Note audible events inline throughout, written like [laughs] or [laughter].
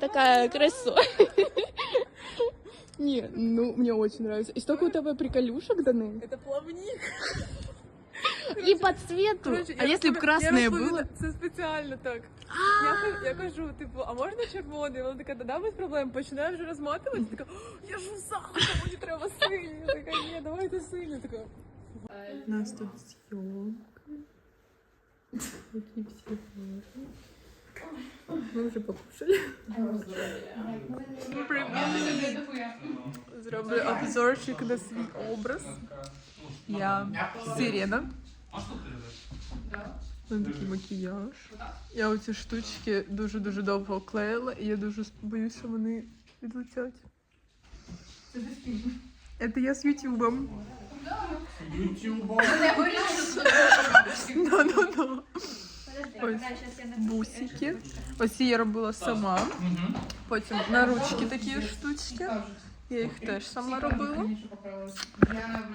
такая красота. [laughs] Не, ну, мне очень нравится. И столько у тебя приколюшек даны. Это плавник. И по цвету. Коротше, а я если бы розпові- красное я было? розповідаю, Це спеціально так. Я, ка- я кажу, типу, а можна червоний? Вона така, да, без проблем. Починаю вже розматувати. Така, «О, я ж у захваті, мені треба сильний. Я така, ні, давайте сильний. Така, У нас тут съемка. Какие все формы. Мы уже покушали. Зроблю обзорчик на свій образ. Я сирена. Ось такий макіяж. Я оці штучки дуже-дуже довго клеїла, і я дуже боюсь, що вони відлетять. Це я з Ютубом. [laughs] Ну-ну-ну. Ось бусики. Ось я робила сама. Потім на ручки такі штучки. Я їх теж сама робила.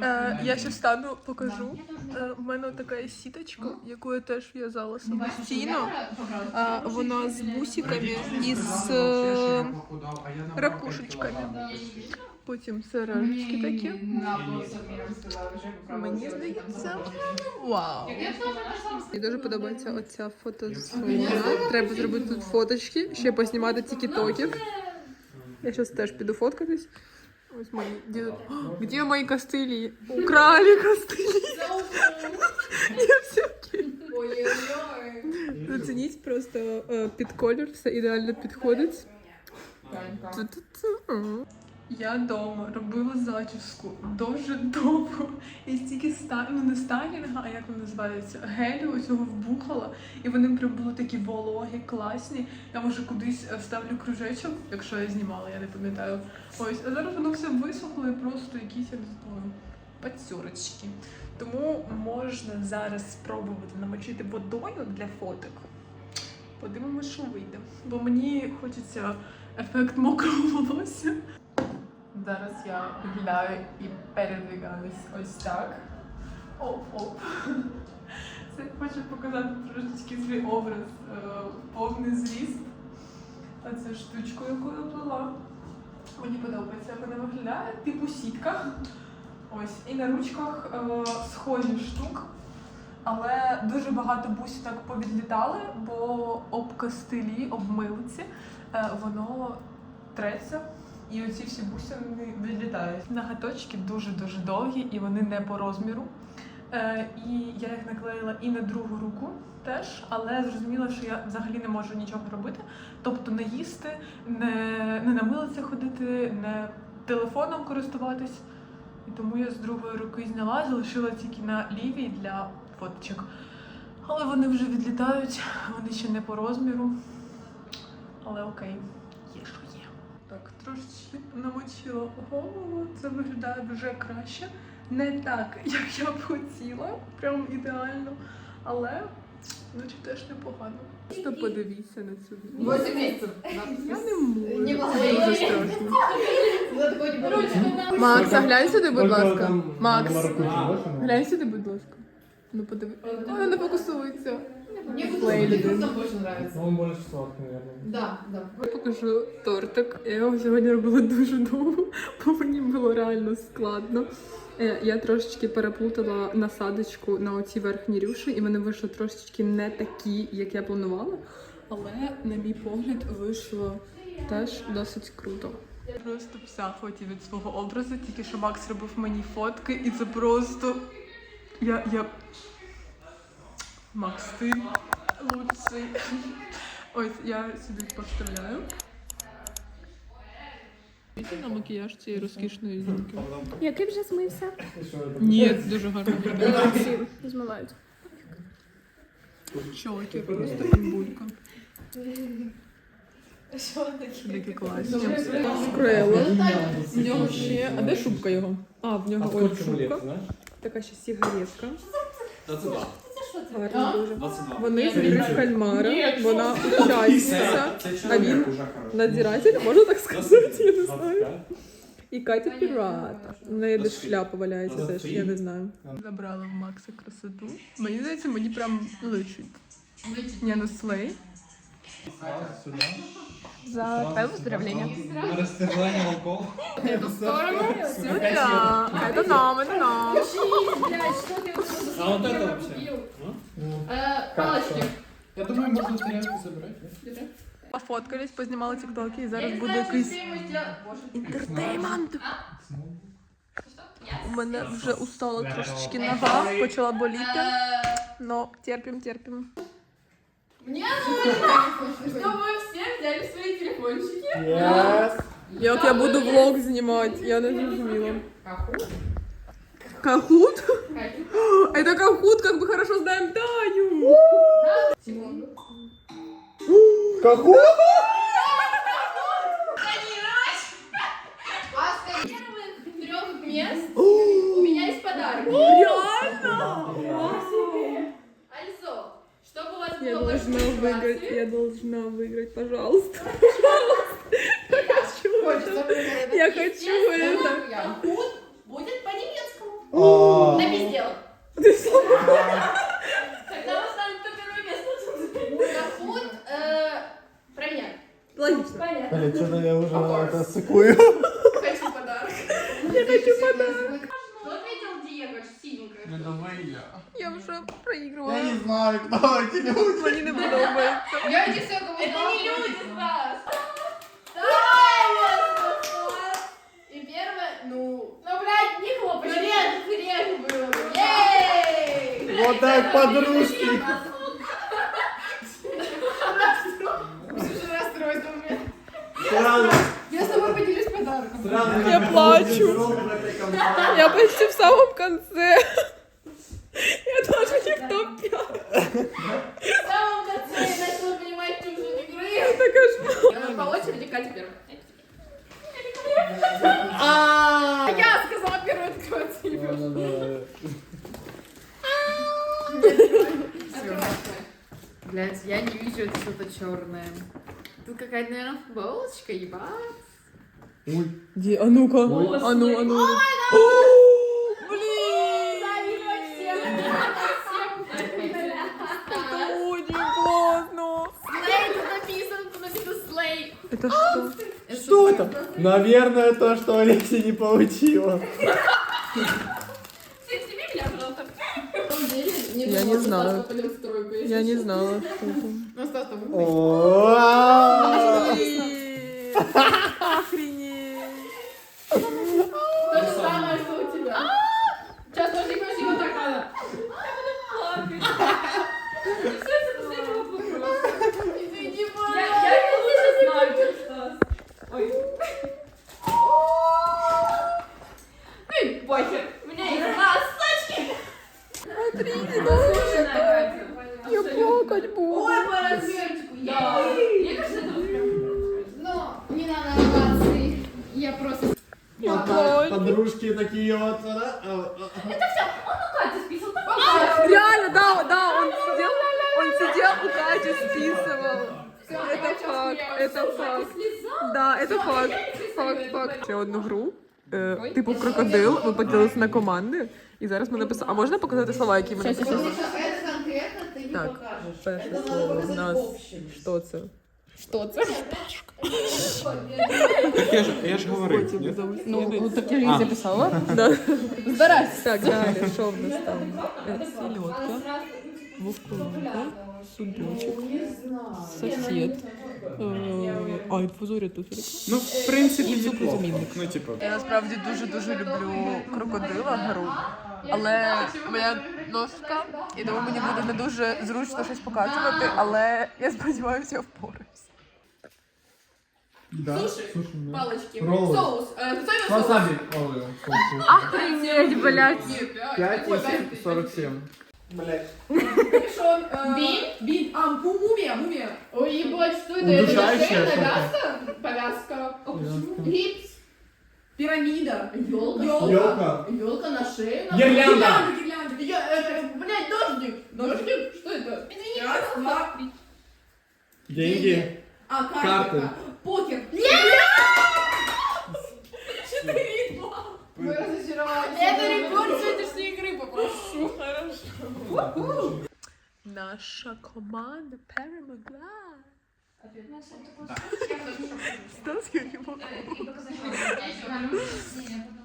Е, я ще встану, покажу. Е, у мене така є сіточка, яку я теж в'язала самостійно. Е, вона з бусиками і з е, ракушечками. Потім сережечки такі. Мені здається. Вау! Мені дуже подобається оця фотозона. Треба зробити тут фоточки, ще поснімати тіктоків. Я зараз теж піду фоткатись. Ось мої діду. Где мої костилі? Украли костилі. Я все. Зацініть просто е, під колір, все ідеально підходить. Ту-ту-ту. Я вдома робила зачіску дуже довго. І стільки ста... ну не стайлінга, а як воно називається? Гелю цього вбухала. І вони прям були такі вологі, класні. Я може кудись е, вставлю кружечок, якщо я знімала, я не пам'ятаю. Ось, а зараз воно все висохло і просто якісь, я не знаю, пацюрочки. Тому можна зараз спробувати намочити водою для фоток. Подивимося, що вийде. Бо мені хочеться ефект мокрого волосся. Зараз я гуляю і передвигаюсь ось так. Оп-оп. Це хочу показати трошечки свій образ, е, повний зріст. Оцю штучку, яку я плела. Мені подобається, як вона виглядає, типу сітка. Ось. І на ручках е, схожі штук. Але дуже багато бусі так повідлітали, бо об костилі, об милиці, е, воно треться. І оці всі бусини відлітають. Нагаточки дуже-дуже довгі і вони не по розміру. Е, і я їх наклеїла і на другу руку теж, але зрозуміла, що я взагалі не можу нічого робити. Тобто не їсти, не, не на ходити, не телефоном користуватись. І тому я з другої руки зняла, залишила тільки на лівій для фоточок. Але вони вже відлітають, вони ще не по розміру. Але окей. Так, трошечки намочила голову, це виглядає вже краще. Не так, як я б хотіла, прям ідеально. Але наче теж непогано. Просто подивіться на цю відео. 8. Я не можу. Не могу. Дуже страшно. Макс, а глянь сюди, будь ласка. Макс, глянь сюди, будь ласка. Ну подиви. Вона не фокусується. Мне Плей вот людина. это больше нравится. Он больше сладкий, наверное. Да, да. Я покажу тортик. Я його сьогодні робила дуже довго, бо мені було реально складно. Е, Я трошечки переплутала насадочку на оці верхні рюші, і вони вийшли трошечки не такі, як я планувала. Але, на мій погляд, вийшло теж досить круто. Я просто в захваті від свого образу, тільки що Макс робив мені фотки, і це просто. Я. я... Макс, ти лучший. Ось я сюди поставляю. На макіяж цієї розкішної жінки. Який вже змився? Ні, дуже гарно. Всі змивають. Чолки, просто імбулька. Такі класні. В нього ще. А де шубка його? А, в нього ось шубка. Така ще сигаретка. 22. Гарна дуже. 22. Вони з кальмара. Вона учасниця. А він надзіратель, надзиратель, можна так сказати, [laughs] я не знаю. І Катя пірат. У неї десь шляпа валяється теж, я не знаю. Забрала в Макса красоту. Мені здається, мені прям личить. Ні, на слей. Сюда. За твое выздоровление. Растерзание волков. Сюда. Это нам, это нам. Блядь, что ты вот А вот это вообще? купил? Ну, Э, Палочки. Я думаю, можно тарелку забрать. да? Пофоткались, познімали тіктоки і Я зараз не буде знаю, что якийсь ты ему сделал. Боже. інтертеймент. Что? Я? У мене вже устала трошечки нога, почала боліти. Э, Но терпим, терпим. Мне нужно, чтобы все взяли свои телефончики. Yes. Як я буду влог знімати? Я не зрозуміла. Кахут? Кахут? Кахут. Это Кахут, как бы хорошо знаем Таню. А первых трех мест у меня есть подарок. Реально? Чтобы у вас Я было больше должна выиграть, мотивации. я должна выиграть, пожалуйста. Выиграть. Я хочу это. Кахут будет по-немецкому. А, Напиздел. Тогда вы станете кто первое место. Кахут, э, про меня. Логично. Понятно. Блин, что-то я уже это сыкую. Подружки. Я с тобой поделюсь подарком. Я плачу. Я почти в самом конце. Я даже не в топ-5. В самом конце я начала понимать чужие игры. Это кошмар. Э, По очереди Катя первая. А я сказала первой открывать Блять, я не вижу это что-то черное. Тут какая-то, наверное, футболочка, ебать. Ди, а ну-ка. Ой. А ну, а ну. Слей, тут написано, тут написано слей. Это что? Что это? Наверное, то, что Алексей не получила. Я не знала. Я не знала, что это. Ну, Стас, там Охренеть. [laughs] на команди. І зараз ми написали. А можна показати слова, які ми написали? Это конкретно ты не Так, покажешь. перше Это слово надо в показать нас. в общем. Що це? Що це? Я ж, я ж говорив. ні? Ну, так я її записала. Да. Збирайся. Так, далі, що в нас там? Е, Сільотка, вовкулка, судочок, сосед. Е, А, інфузорія туфелька. Ну, в принципі, І неплохо. звукозамінник. Ну, типу. Я насправді дуже-дуже люблю крокодила гру, але моя ножка, і тому мені буде не дуже зручно щось показувати, але я сподіваюся, я впораюсь. Да. Суши. Суши, да. Палочки. Роллы. Соус. Э, специальный соус. Васаби. Ой, соус. Охренеть, блядь. Нет, пять. 5 Какой и пять? 47. Блять. Капюшон. э, Бин? Бин. А, му- мумия, мумия. Ой, ебать, что это? Это на шее что-то. повязка? Повязка. Повязка. Гипс. Пирамида. Елка. Ёлка. Елка на шее. на- Гирлянда. Гирлянда, гирлянда. Я, это, блядь, дождик. Дождик? Что это? Раз, два. Деньги. А, карты. Карты. Наша команда перемогла. зараз я не можу.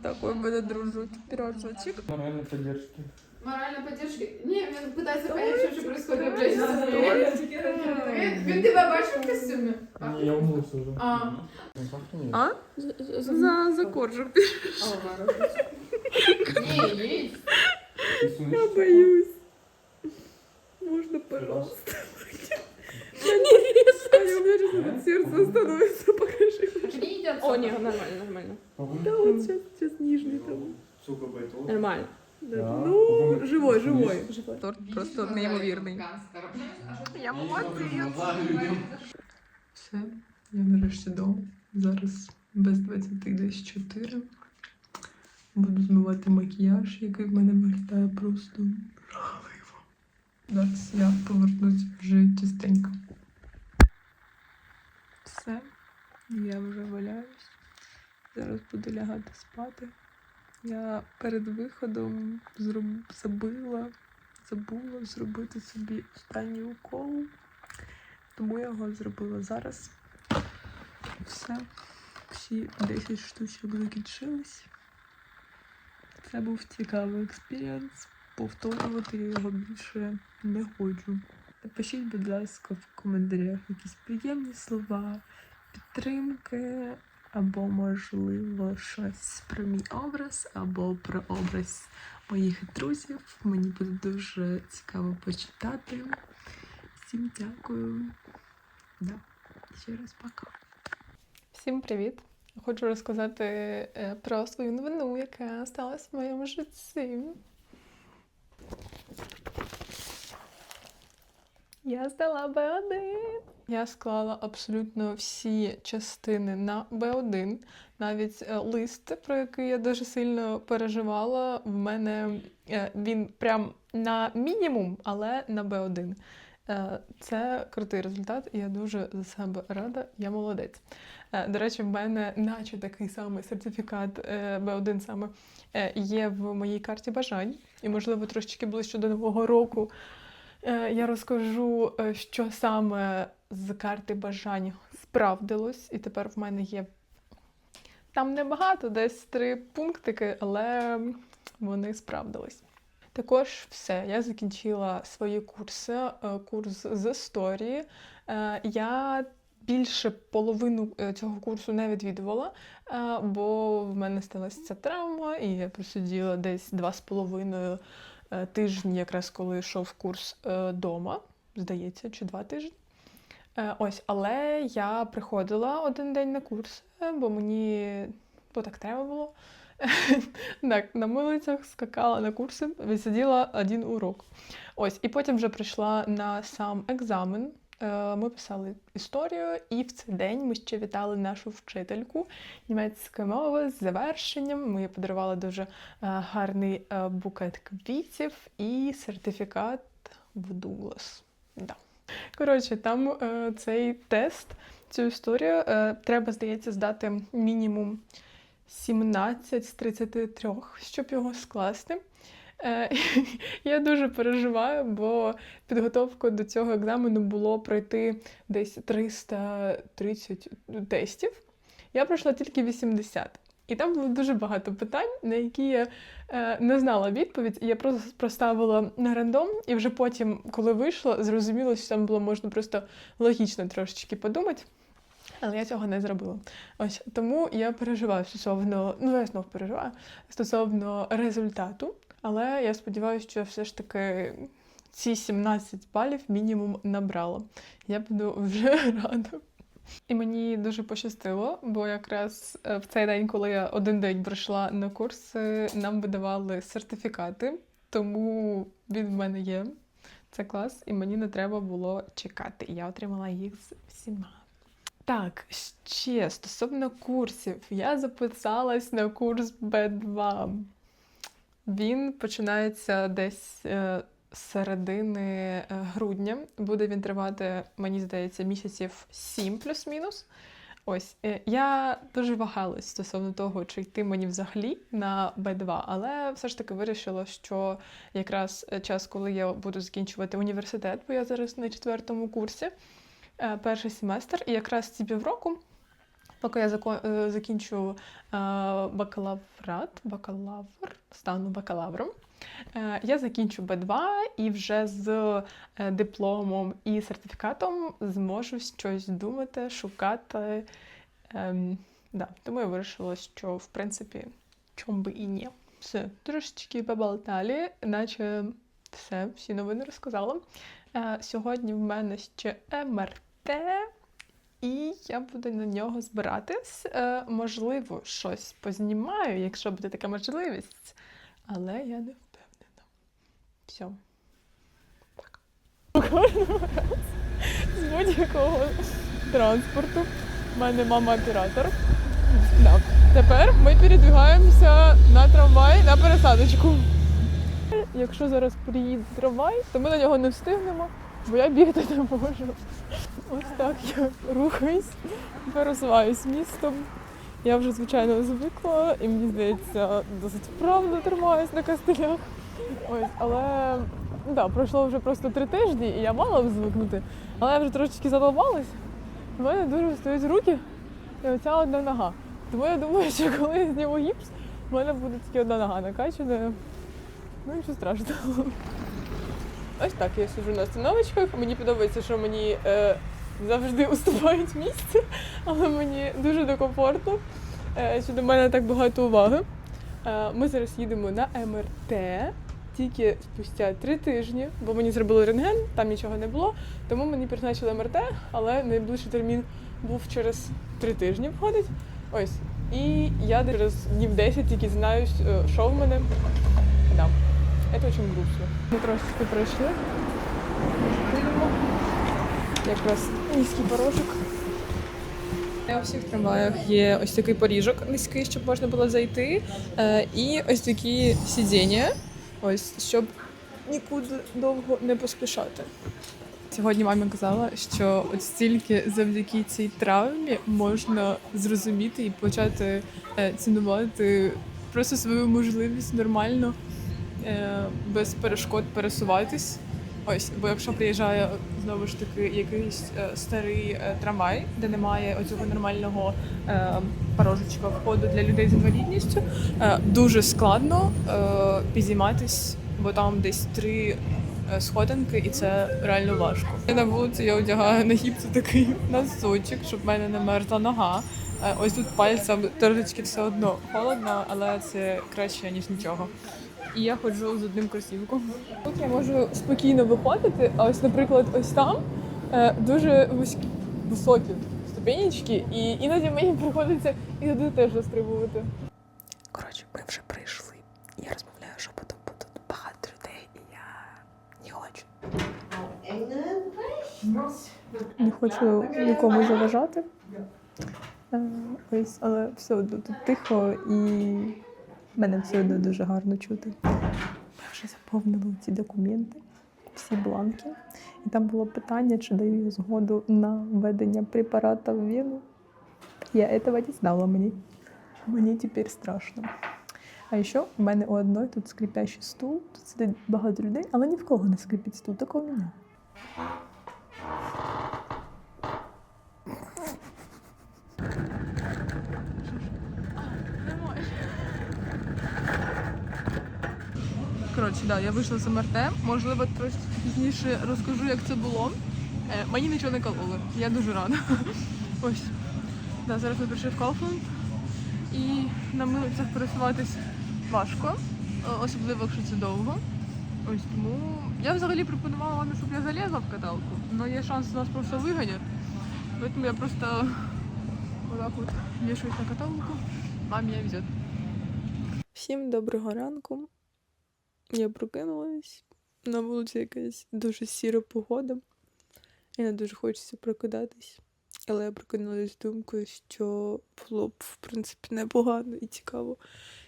Такой в мене дружуть пірожочок. Моральной поддержки. Моральной поддержки. Не, він питається понять, що ж происходит в житті. Він, він тебе бачив в костюмі? Не, я умылся уже. А. Ну, пахнет. А? За, за коржик. Ні, є. Ты Я слышишь? боюсь. Можно, пожалуйста? Да не резай, у меня сейчас сердце остановится, покажи. О, ні, нормально, нормально. Да, вот сейчас, сейчас нижний там. Сука, пойду. Нормально. Ну, живой, живой. Торт просто неймовірний. Я молодець. Все, я нарешті вдома. Зараз без 20 десь 4. Буду змивати макіяж, який в мене виглядає просто. Зараз я повернусь вже чистенько. Все, я вже валяюсь. Зараз буду лягати спати. Я перед виходом зроб... забила, забула зробити собі останній укол. Тому я його зробила зараз. Все. Всі 10 штучок закінчились. Це був цікавий експірієнс. Повторювати я його більше не хочу. Напишіть, будь ласка, в коментарях якісь приємні слова, підтримки, або, можливо, щось про мій образ, або про образ моїх друзів. Мені буде дуже цікаво почитати. Всім дякую. Да. Ще раз пока. Всім привіт! Хочу розказати е, про свою новину, яка сталася в моєму житті. Я здала Б1. Я склала абсолютно всі частини на Б1. Навіть е, лист, про який я дуже сильно переживала, в мене е, він прям на мінімум, але на Б1. Е, Це крутий результат, і я дуже за себе рада, я молодець. Е, До речі, в мене наче такий самий сертифікат е, B1 саме е, є в моїй карті бажань, і, можливо, трошечки ближче до Нового року я розкажу, що саме з карти бажань справдилось, і тепер в мене є там небагато, десь три пунктики, але вони справдились. Також все, я закінчила свої курси, курс з історії. Я більше половину е, цього курсу не відвідувала, е, бо в мене сталася ця травма, і я просиділа десь два з половиною е, тижні, якраз коли йшов курс вдома, здається, чи два тижні. Ось, але я приходила один день на курс, бо мені бо так треба було. [laughs] Так, на милицях скакала на курси, відсиділа один урок. Ось, і потім вже прийшла на сам екзамен. Е, Ми писали історію, і в цей день ми ще вітали нашу вчительку німецької мови з завершенням. Ми подарували дуже е, гарний е, букет квітів і сертифікат в Дуглас. Да. Коротше, там цей тест, цю історію треба, здається, здати мінімум 17 з 33, щоб його скласти. Е, [laughs] Я дуже переживаю, бо підготовкою до цього екзамену було пройти десь 330 тестів. Я пройшла тільки 80. І там було дуже багато питань, на які я е, не знала відповідь. І я просто проставила на рандом, і вже потім, коли вийшла, зрозуміло, що там було можна просто логічно трошечки подумати. Але я цього не зробила. Ось тому я переживаю стосовно, ну я знов переживаю стосовно результату. Але я сподіваюся, що все ж таки ці 17 балів мінімум набрала. Я буду [laughs] вже рада. І мені дуже пощастило, бо якраз е, в цей день, коли я один день прийшла на курси, нам видавали сертифікати, тому він в мене є. Це клас, і мені не треба було чекати. Я отримала їх з всіма. Так, ще стосовно курсів, я записалась на курс Б2. Він починається десь е, середини е, грудня. Буде він тривати, мені здається, місяців 7 плюс-мінус. Ось е, я дуже вагалась стосовно того, чи йти мені взагалі на Б2, але все ж таки вирішила, що якраз час, коли я буду закінчувати університет, бо я зараз на четвертому курсі, перший семестр, і якраз ці півроку Поки я е, закінчу е, бакалаврат, бакалавр, стану бакалавром. Е, Я закінчу Б2 і вже з дипломом і сертифікатом зможу щось думати, шукати. Ем, да. Тому я вирішила, що в принципі чом би і ні. Все, трошечки поболтали, наче все, всі новини розказала. Е, Сьогодні в мене ще МРТ, і я буду на нього збиратись. Е, Можливо, щось познімаю, якщо буде така можливість, але я не впевнена. Все. З будь-якого транспорту. У мене мама оператор. Так. Тепер ми передвигаємося на трамвай на пересадочку. Якщо зараз приїде трамвай, то ми на нього не встигнемо, бо я бігти не можу. Ось так я рухаюсь, пересуваюсь містом. Я вже, звичайно, звикла, і мені здається, досить вправно тримаюсь на костелях. Ось, але да, пройшло вже просто три тижні, і я мала б звикнути. Але я вже трошечки задовбалась. У мене дуже стоять руки і оця одна нога. Тому я думаю, що коли я зніму гіпс, в мене буде тільки одна нога накачана. Ну нічого страшного. Ось так я сиджу на остановочках. Мені подобається, що мені е, завжди [laughs] уступають місце, але мені дуже некомфортно, е, що до мене так багато уваги. Е, ми зараз їдемо на МРТ тільки спустя три тижні, бо мені зробили рентген, там нічого не було. Тому мені призначили МРТ, але найближчий термін був через три тижні входить. Ось. І я через днів 10 тільки знаю, е, що в мене. Да. Це дуже грустно. Ми трошечки пройшли. Якраз низький порожок. У всіх трамваях є ось такий поріжок низький, щоб можна було зайти. Е, і ось такі сидіння, ось, щоб нікуди довго не поспішати. Сьогодні мамі казала, що от стільки завдяки цій травмі можна зрозуміти і почати е, цінувати просто свою можливість нормально е, без перешкод пересуватись. Ось, бо якщо приїжджає знову ж таки якийсь е, старий е, трамвай, де немає оцього нормального е, порожечка входу для людей з інвалідністю, е, дуже складно е, підійматись, бо там десь три е, сходинки, і це реально важко. На вулиці я одягаю на гіпсу такий носочок, щоб в мене не мерзла нога. Е, Ось тут пальцем трошечки все одно холодно, але це краще ніж нічого. І я ходжу з одним кросівком. Тут я можу спокійно виходити, а ось, наприклад, ось там е, дуже вузькі, високі ступенечки, і іноді мені приходиться і туди теж застрибувати. Коротше, ми вже прийшли. Я розмовляю, що потім буде багато людей, і я не хочу. Не хочу нікому заважати. Е, Ось, але все одно тут тихо і мене все одно дуже гарно чути. Ми вже заповнили ці документи, всі бланки. І там було питання, чи даю я згоду на введення препарата в вену. Я цього не знала мені. Мені тепер страшно. А ще в мене у одної тут скрипящий стул, тут сидить багато людей, але ні в кого не скрипить стул, тільки у мене. Коротше, да, я вийшла з МРТ. Можливо, трошки пізніше розкажу, як це було. Е, мені нічого не кололи. Я дуже рада. [laughs] Ось. Да, зараз ми прийшли в Kaufland. І на милицях пересуватись важко, е, особливо якщо це довго. Ось тому я взагалі пропонувала мамі, щоб я залізла в каталку, але є шанс нас просто виганять. Тому я просто отак от вішуюсь на каталку, мамі я везет. Всім доброго ранку. Я прокинулась. На вулиці якась дуже сіра погода. І не дуже хочеться прокидатись. Але я прокинулась з думкою, що було б, в принципі, непогано і цікаво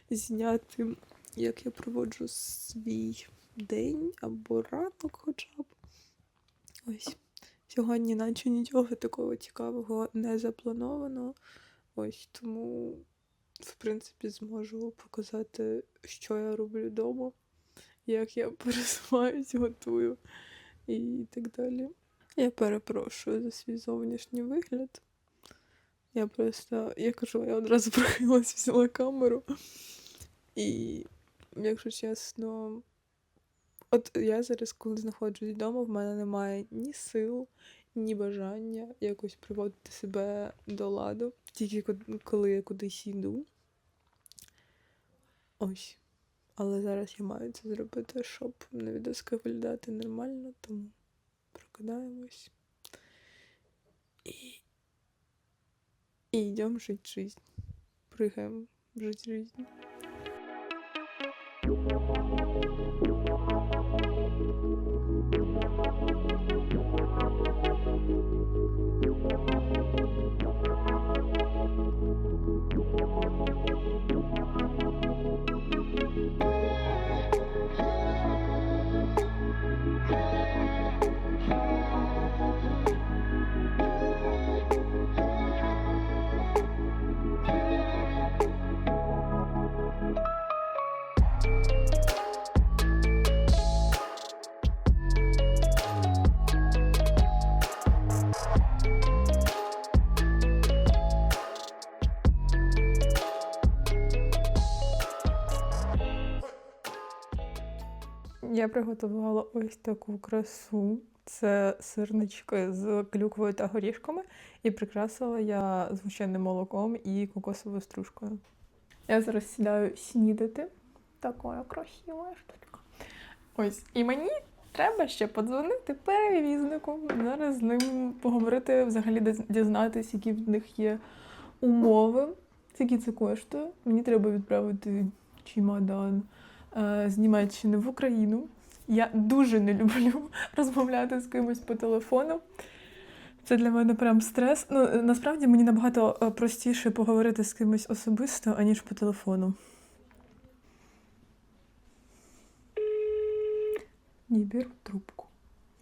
зняти, як я проводжу свій день або ранок хоча б. Ось. Сьогодні, наче нічого такого цікавого не заплановано. Ось тому, в принципі, зможу показати, що я роблю вдома як я пересуваюсь, готую і так далі. Я перепрошую за свій зовнішній вигляд. Я просто, я кажу, я одразу [laughs] прихилась, взяла камеру. І, якщо чесно, от я зараз, коли знаходжусь вдома, в мене немає ні сил, ні бажання якось приводити себе до ладу, тільки коли я кудись йду. Ось. Але зараз я маю це зробити, щоб на відео виглядати нормально, тому прокидаємось. І, і йдемо жити життя. Пригаємо жити жизнь. Я приготувала ось таку красу. Це сирнички з клюквою та горішками, і прикрасила я звичайним молоком і кокосовою стружкою. Я зараз сідаю снідати. Така красива штучка. Ось, і мені треба ще подзвонити перевізнику. Зараз з ним поговорити, взагалі дізнатись, які в них є умови, скільки це коштує. Мені треба відправити чемодан з Німеччини в Україну. Я дуже не люблю [laughs] розмовляти з кимось по телефону. Це для мене прям стрес. Ну, е, насправді мені набагато е, простіше поговорити з кимось особисто, аніж по телефону. Не беру трубку.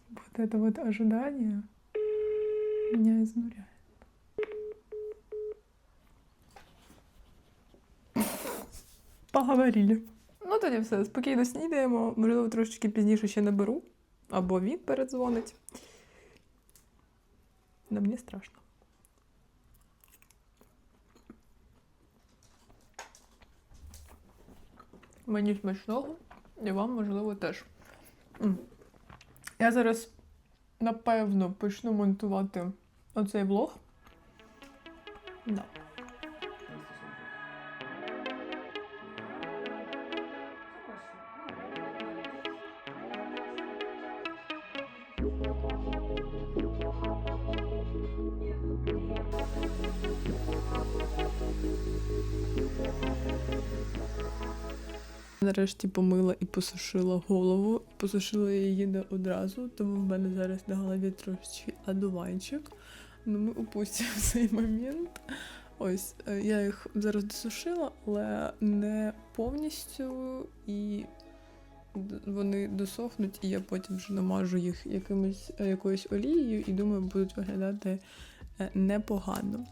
Вот это вот ожидание меня изнуряет. Поговорили. Ну тоді все, спокійно снідаємо. Можливо, трошечки пізніше ще наберу. Або він передзвонить. Но мені страшно. Мені смачного, і вам, можливо, теж. Я зараз, напевно, почну монтувати оцей влог. Да. Нарешті помила і посушила голову. Посушила її не одразу, тому в мене зараз на голові трошечки одуванчик. Ну, ми упустимо [laughs] цей момент. Ось, е, я їх зараз досушила, але не повністю, і вони досохнуть, і я потім вже намажу їх якимось, е, якоюсь олією і думаю, будуть виглядати е, непогано.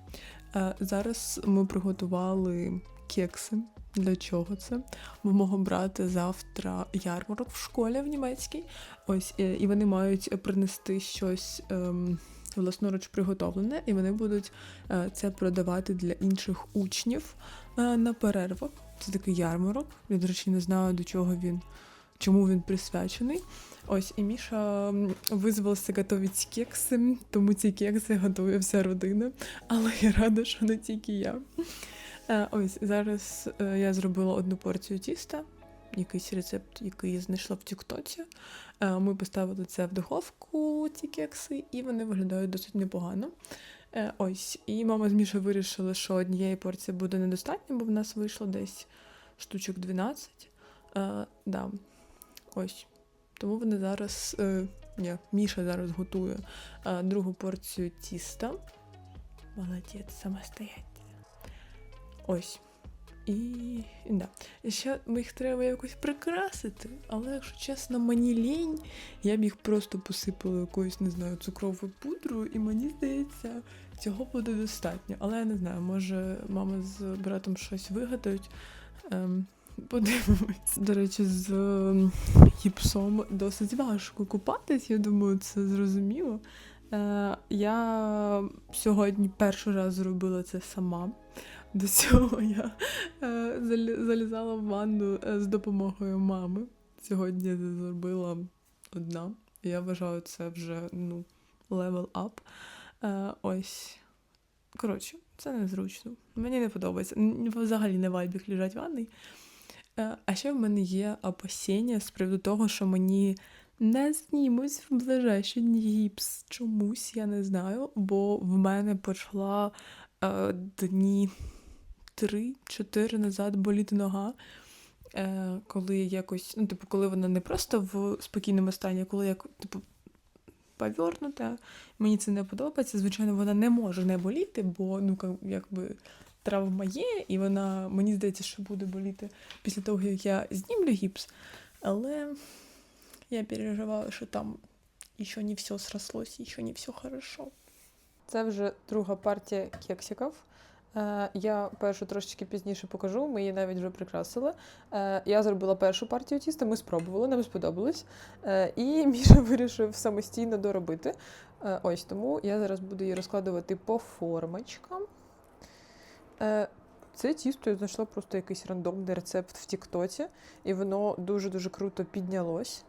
Зараз ми приготували кекси. Для чого це? в мого брата завтра ярмарок в школі в німецькій. Ось е, і вони мають принести щось ем, власноруч приготовлене, і вони будуть е, це продавати для інших учнів е, на перервах. Це такий ярмарок. Я, до речі, не знаю до чого він, чому він присвячений. Ось і Міша визвався готувати кекси, тому ці кекси готує вся родина. Але я рада, що не тільки я. Е, Ось зараз е, я зробила одну порцію тіста, якийсь рецепт, який я знайшла в Тіктоці. Е, Ми поставили це в духовку, ці кекси, і вони виглядають досить непогано. Ось, і мама з Мішою вирішила, що однієї порції буде недостатньо, бо в нас вийшло десь штучок 12. Е, да. Ось. Тому вони зараз. Е, ні, Міша зараз готує е, другу порцію тіста. Молодець, самостоятельно. Ось. І да. Ще їх треба якось прикрасити, але якщо чесно, мені лінь, я б їх просто посипала якоюсь, не знаю, цукровою пудрою, і мені здається, цього буде достатньо. Але я не знаю, може мама з братом щось вигадають. Ем, подивимось. До речі, з ем, гіпсом досить важко купатись, я думаю, це зрозуміло. Е, я сьогодні перший раз зробила це сама. До цього я е, залізала в ванну е, з допомогою мами. Сьогодні зробила одна. Я вважаю, це вже ну, level up. Е, ось. Коротше, це незручно. Мені не подобається. Взагалі не вайбік лежать в ванні. Е, А ще в мене є опасіння з приводу того, що мені не знімуть в ближайші дні гіпс. Чомусь я не знаю, бо в мене почала дні 3-4 назад боліти нога. Е, коли якось, ну, типу, коли вона не просто в спокійному стані, а коли як, типу, повернута, мені це не подобається. Звичайно, вона не може не боліти, бо ну, якби травма є, і вона, мені здається, що буде боліти після того, як я знімлю гіпс. Але я переживаю, що там ще не все срослось, ще не все хорошо. Це вже друга партія кексиків. Е, Я першу трошечки пізніше покажу, ми її навіть вже прикрасили. Е, Я зробила першу партію тіста, ми спробували, нам сподобалось. Е, І [laughs] Міша вирішив самостійно доробити. Ось тому я зараз буду її розкладувати по формочкам. Це тісто я знайшла просто якийсь рандомний рецепт в Тіктоці, і воно дуже-дуже круто піднялось.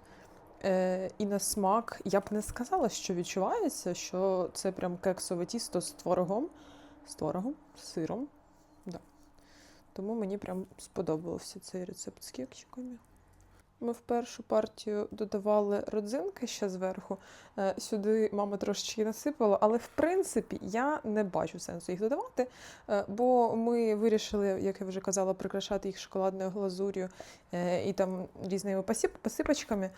Е, і на смак я б не сказала, що відчувається, що це прям кексове тісто з творогом, з творогом, з сиром. Да. Тому мені прям сподобався цей рецепт з кексиками. Ми в першу партію додавали родзинки ще зверху. Е, Сюди мама трошечки насипала, але в принципі я не бачу сенсу їх додавати, е, бо ми вирішили, як я вже казала, прикрашати їх шоколадною глазур'ю е, і там різними посипочками.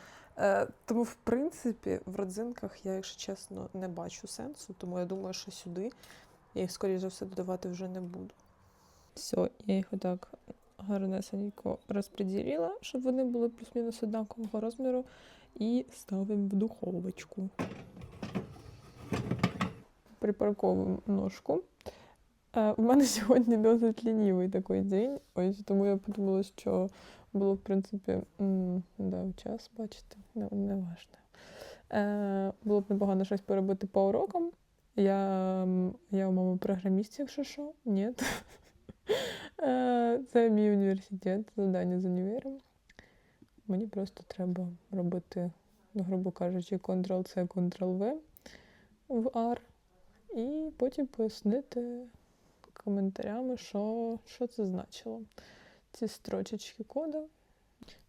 Тому, в принципі, в родзинках я, якщо чесно, не бачу сенсу, тому я думаю, що сюди я їх, скоріше за все, додавати вже не буду. Все, я їх отак гарнесенько розподілила, щоб вони були плюс-мінус однакового розміру, і ставимо в духовочку. Припарковуємо ножку. Е, У мене [laughs] сьогодні досить лінівий такий день, ось тому я подумала, що було, в принципі, да, час, бачите, не, не важно. Е, було б непогано щось поробити по урокам. Я, я у мами програміст, якщо що, ні. Це [laughs] мій університет, завдання з універом. Мені просто треба робити, ну, грубо кажучи, Ctrl-C, Ctrl-V в R. І потім пояснити коментарями, що, що це значило. Ці строчечки кода.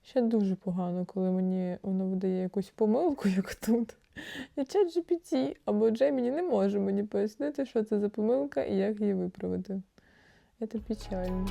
Ще дуже погано, коли мені воно видає якусь помилку, [laughs] як тут. І чат GPT або Джеміні не може мені пояснити, що це за помилка і як її виправити. Це печально.